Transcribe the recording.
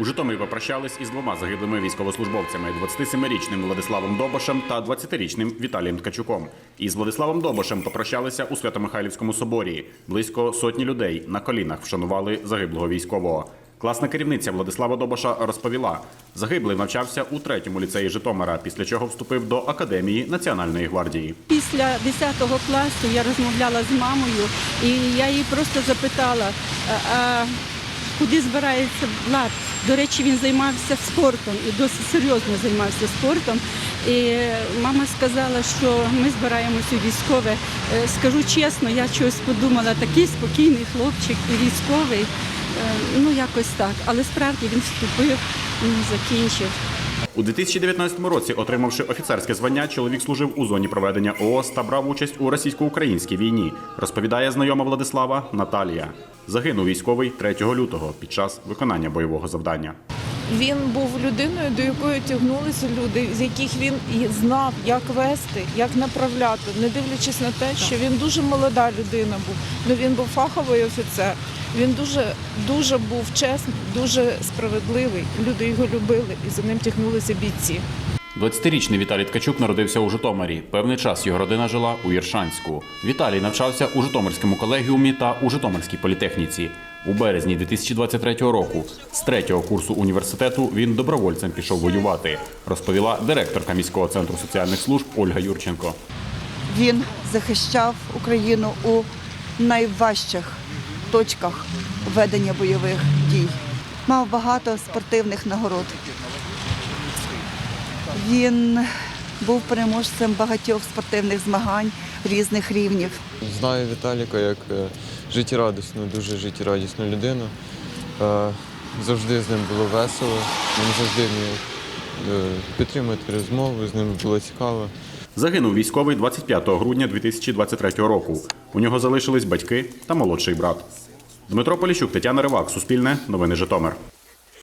У Житомирі попрощались із двома загиблими військовослужбовцями 27-річним Владиславом Добошем та 20-річним Віталієм Ткачуком. Із Владиславом Добошем попрощалися у Свято-Михайлівському соборі. Близько сотні людей на колінах вшанували загиблого військового. Класна керівниця Владислава Добоша розповіла, загиблий навчався у третьому ліцеї Житомира, після чого вступив до академії Національної гвардії. Після 10 класу я розмовляла з мамою, і я її просто запитала, а, куди збирається Влад. До речі, він займався спортом і досить серйозно займався спортом. І мама сказала, що ми збираємося у військове. Е, Скажу чесно, я чогось подумала, такий спокійний хлопчик і військовий. Е, Ну, якось так. Але справді він вступив, м, закінчив. У 2019 році, отримавши офіцерське звання, чоловік служив у зоні проведення ООС та брав участь у російсько-українській війні. Розповідає знайома Владислава Наталія. Загинув військовий 3 лютого під час виконання бойового завдання. Він був людиною, до якої тягнулися люди, з яких він і знав, як вести, як направляти, не дивлячись на те, що він дуже молода людина був. але він був фаховий офіцер. Він дуже дуже був чесний, дуже справедливий. Люди його любили і за ним тягнулися бійці. 20-річний Віталій Ткачук народився у Житомирі. Певний час його родина жила у Єршанську. Віталій навчався у Житомирському колегіумі та у Житомирській політехніці. У березні 2023 року з третього курсу університету він добровольцем пішов воювати, розповіла директорка міського центру соціальних служб Ольга Юрченко. Він захищав Україну у найважчих точках ведення бойових дій. Мав багато спортивних нагород. Він був переможцем багатьох спортивних змагань різних рівнів. Знаю Віталіка як е, життєрадісну, дуже життєрадісну людину. Е, Завжди з ним було весело, він завжди вмів е, підтримати розмову, з ним було цікаво. Загинув військовий 25 грудня 2023 року. У нього залишились батьки та молодший брат. Дмитро Поліщук, Тетяна Ривак, Суспільне, Новини Житомир.